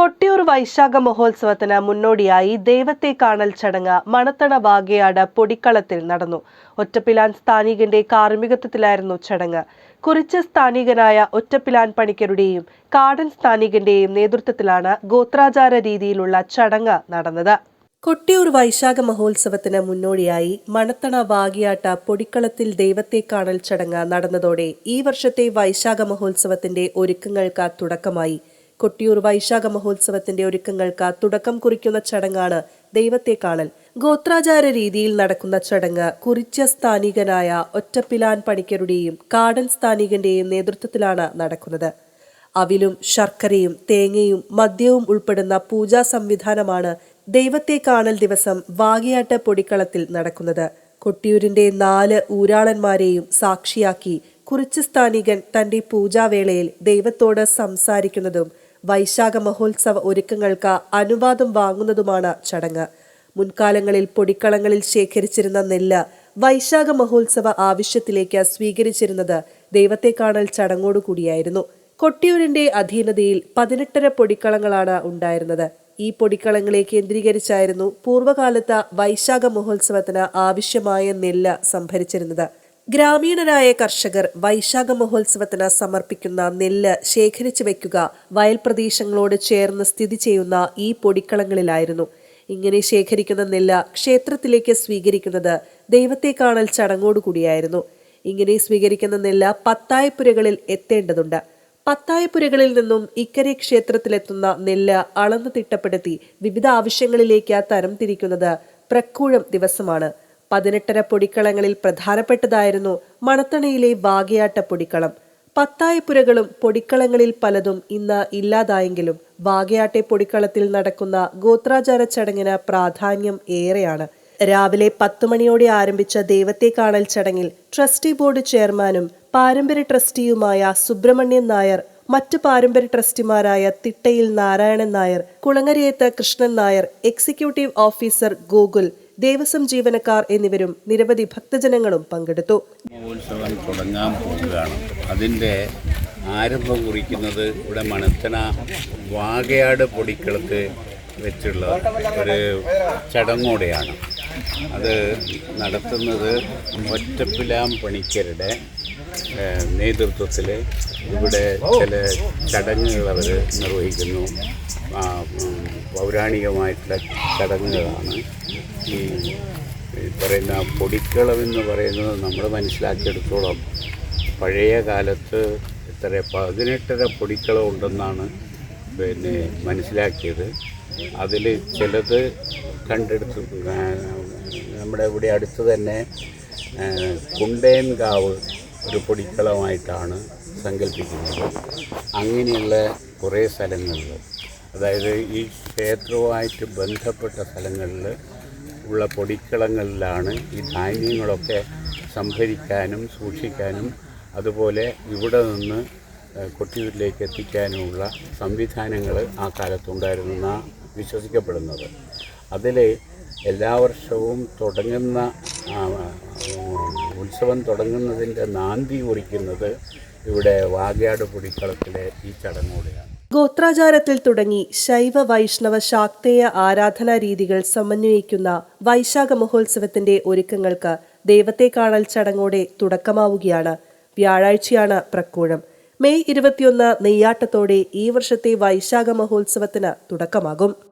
കൊട്ടിയൂർ വൈശാഖ മഹോത്സവത്തിന് മുന്നോടിയായി ദൈവത്തെ കാണൽ ചടങ്ങ് മണത്തണ വാകയാട് പൊടിക്കളത്തിൽ നടന്നു. ഒറ്റപ്പിലാൻ സ്ഥാനികന്റെ കാർമ്മികത്വത്തിലായിരുന്നു ചടങ്ങ്. കുറിച്ച് സ്ഥാനികനായ ഒറ്റപ്പിലാൻ പണിക്കരുടെയും കാടൻ സ്ഥാനികന്റെയും നേതൃത്വത്തിലാണ് ഗോത്രാചാര രീതിയിലുള്ള ചടങ്ങ് നടന്നത്. കൊട്ടിയൂർ വൈശാഖ മഹോത്സവത്തിന് മുന്നോടിയായി മണത്തണ വാകിയാട്ട പൊടിക്കളത്തിൽ ദൈവത്തെ കാണൽ ചടങ്ങ് നടന്നതോടെ ഈ വർഷത്തെ വൈശാഖ മഹോത്സവത്തിന്റെ ഒരുക്കങ്ങൾക്ക് തുടക്കമായി. കൊട്ടിയൂർ വൈശാഖ മഹോത്സവത്തിന്റെ ഒരുക്കങ്ങൾക്ക് തുടക്കം കുറിക്കുന്ന ചടങ്ങാണ് ദൈവത്തെ കാണൽ. ഗോത്രാചാര രീതിയിൽ നടക്കുന്ന ചടങ്ങ് കുറിച്ച സ്ഥാനികനായ ഒറ്റപ്പിലാൻ പണിക്കരുടെയും കാടൻ സ്ഥാനികന്റെയും നേതൃത്വത്തിലാണ് നടക്കുന്നത്. അവിലും ശർക്കരയും തേങ്ങയും മദ്യവും ഉൾപ്പെടുന്ന പൂജാ സംവിധാനമാണ് ദൈവത്തെ കാണൽ ദിവസം വാകിയാട്ട് പൊടിക്കളത്തിൽ നടക്കുന്നത്. കൊട്ടിയൂരിന്റെ നാല് ഊരാളന്മാരെയും സാക്ഷിയാക്കി കുറിച്ച് സ്ഥാനികൻ തന്റെ പൂജാവേളയിൽ ദൈവത്തോട് സംസാരിക്കുന്നതും വൈശാഖ മഹോത്സവ ഒരുക്കങ്ങൾക്ക് അനുവാദം വാങ്ങുന്നതുമാണ് ചടങ്ങ്. മുൻകാലങ്ങളിൽ പൊടിക്കളങ്ങളിൽ ശേഖരിച്ചിരുന്ന നെല്ല് വൈശാഖ മഹോത്സവ ആവശ്യത്തിലേക്ക് സ്വീകരിച്ചിരുന്നത് ദൈവത്തെ കാണൽ ചടങ്ങോടുകൂടിയായിരുന്നു കൊട്ടിയൂരിന്റെ അധീനതയിൽ പതിനെട്ടര പൊടിക്കളങ്ങളാണ് ഉണ്ടായിരുന്നത്. ഈ പൊടിക്കളങ്ങളെ കേന്ദ്രീകരിച്ചായിരുന്നു പൂർവകാലത്ത് വൈശാഖ മഹോത്സവത്തിന് ആവശ്യമായ നെല്ല് സംഭരിച്ചിരുന്നത്. ഗ്രാമീണരായ കർഷകർ വൈശാഖ മഹോത്സവത്തിന് സമർപ്പിക്കുന്ന നെല്ല് ശേഖരിച്ചു വയ്ക്കുക വയൽ പ്രദേശങ്ങളോട് ചേർന്ന് സ്ഥിതി ചെയ്യുന്ന ഈ പൊടിക്കളങ്ങളിലായിരുന്നു. ഇങ്ങനെ ശേഖരിക്കുന്ന നെല്ല് ക്ഷേത്രത്തിലേക്ക് സ്വീകരിക്കുന്നത് ദൈവത്തെ കാണൽ ചടങ്ങോടുകൂടിയായിരുന്നു ഇങ്ങനെ സ്വീകരിക്കുന്ന നെല്ല് പത്തായപ്പുരകളിൽ എത്തേണ്ടതുണ്ട്. പത്തായപ്പുരകളിൽ നിന്നും ഇക്കരെ ക്ഷേത്രത്തിലെത്തുന്ന നെല്ല് അളന്നു തിട്ടപ്പെടുത്തി വിവിധ ആവശ്യങ്ങളിലേക്ക് തരം തിരിക്കുന്നത് പ്രക്കൂഴം ദിവസമാണ്. പതിനെട്ടര പൊടിക്കളങ്ങളിൽ പ്രധാനപ്പെട്ടതായിരുന്നു മണത്തണയിലെ വാഗയാട്ട പൊടിക്കളം. പത്തായപ്പുരകളും പൊടിക്കളങ്ങളിൽ പലതും ഇന്ന് ഇല്ലാതായെങ്കിലും വാഗയാട്ടെ പൊടിക്കളത്തിൽ നടക്കുന്ന ഗോത്രാചാര ചടങ്ങിന് പ്രാധാന്യം ഏറെയാണ്. രാവിലെ പത്തു മണിയോടെ ആരംഭിച്ച ദൈവത്തെ കാണൽ ചടങ്ങിൽ ട്രസ്റ്റി ബോർഡ് ചെയർമാനും പാരമ്പര്യ ട്രസ്റ്റിയുമായ സുബ്രഹ്മണ്യൻ നായർ മറ്റ് പാരമ്പര്യ ട്രസ്റ്റിമാരായ തിട്ടയിൽ നാരായണൻ നായർ കുളങ്ങരയത്ത് കൃഷ്ണൻ നായർ എക്സിക്യൂട്ടീവ് ഓഫീസർ ഗോകുൽ ദേവസ്വം ജീവനക്കാർ എന്നിവരും നിരവധി ഭക്തജനങ്ങളും പങ്കെടുത്തു. മഹോത്സവം തുടങ്ങാൻ പോവുകയാണ്. അതിന്റെ ആരംഭം കുറിക്കുന്നത് ഇവിടെ മണത്തന വാകയാട് പൊടിക്കളത്ത് വെച്ചുള്ള ഒരു ചടങ്ങോടെയാണ്. അത് നടത്തുന്നത് ഒറ്റപ്പിലാം പണിക്കരുടെ നേതൃത്വത്തിൽ ഇവിടെ ചില ചടങ്ങുകൾ അവർ നിർവഹിക്കുന്നു പൗരാണികമായിട്ടുള്ള ചടങ്ങുകളാണ്. ഈ പറയുന്ന പൊടിക്കളവെന്ന് പറയുന്നത് നമ്മൾ മനസ്സിലാക്കിയെടുത്തോളം പഴയ കാലത്ത് എത്ര പതിനെട്ടര പൊടിക്കളം ഉണ്ടെന്നാണ് പിന്നെ മനസ്സിലാക്കിയത്. അതിൽ ചിലത് കണ്ടെടുത്ത്. നമ്മുടെ ഇവിടെ അടുത്ത് തന്നെ കുണ്ടേൻകാവ് ഒരു പൊടിക്കളമായിട്ടാണ് സങ്കല്പിക്കുന്നത്. അങ്ങനെയുള്ള കുറേ സ്ഥലങ്ങളിൽ അതായത് ഈ ക്ഷേത്രവുമായിട്ട് ബന്ധപ്പെട്ട സ്ഥലങ്ങളിൽ ഉള്ള പൊടിക്കളങ്ങളിലാണ് ഈ ധാന്യങ്ങളൊക്കെ സംഭരിക്കാനും സൂക്ഷിക്കാനും അതുപോലെ ഇവിടെ നിന്ന് കൊട്ടിയൂരിലേക്ക് എത്തിക്കാനുമുള്ള സംവിധാനങ്ങൾ ആ കാലത്തുണ്ടായിരുന്നെന്നാണ് വിശ്വസിക്കപ്പെടുന്നത്. അതിൽ എല്ലാ വർഷവും തുടങ്ങുന്ന ഉത്സവം തുടങ്ങുന്നതിന്റെ നാന്തി കുറിക്കുന്നത് ഇവിടെ വാഗ്യാട് പൊടിക്കളത്തിലെ ഈ ചടങ്ങോടെയാണ്. ഗോത്രാചാരത്തിൽ തുടങ്ങി ശൈവ വൈഷ്ണവ ശാക്തേയ ആരാധനാ രീതികൾ സമന്വയിക്കുന്ന വൈശാഖ മഹോത്സവത്തിന്റെ ഒരുക്കങ്ങൾക്ക് ദൈവത്തെ കാണൽ ചടങ്ങോടെ തുടക്കമാവുകയാണ്. വ്യാഴാഴ്ചയാണ് പ്രക്കൂഴം. മെയ് ഇരുപത്തിയൊന്ന് നെയ്യാട്ടത്തോടെ ഈ വർഷത്തെ വൈശാഖ മഹോത്സവത്തിന് തുടക്കമാകും.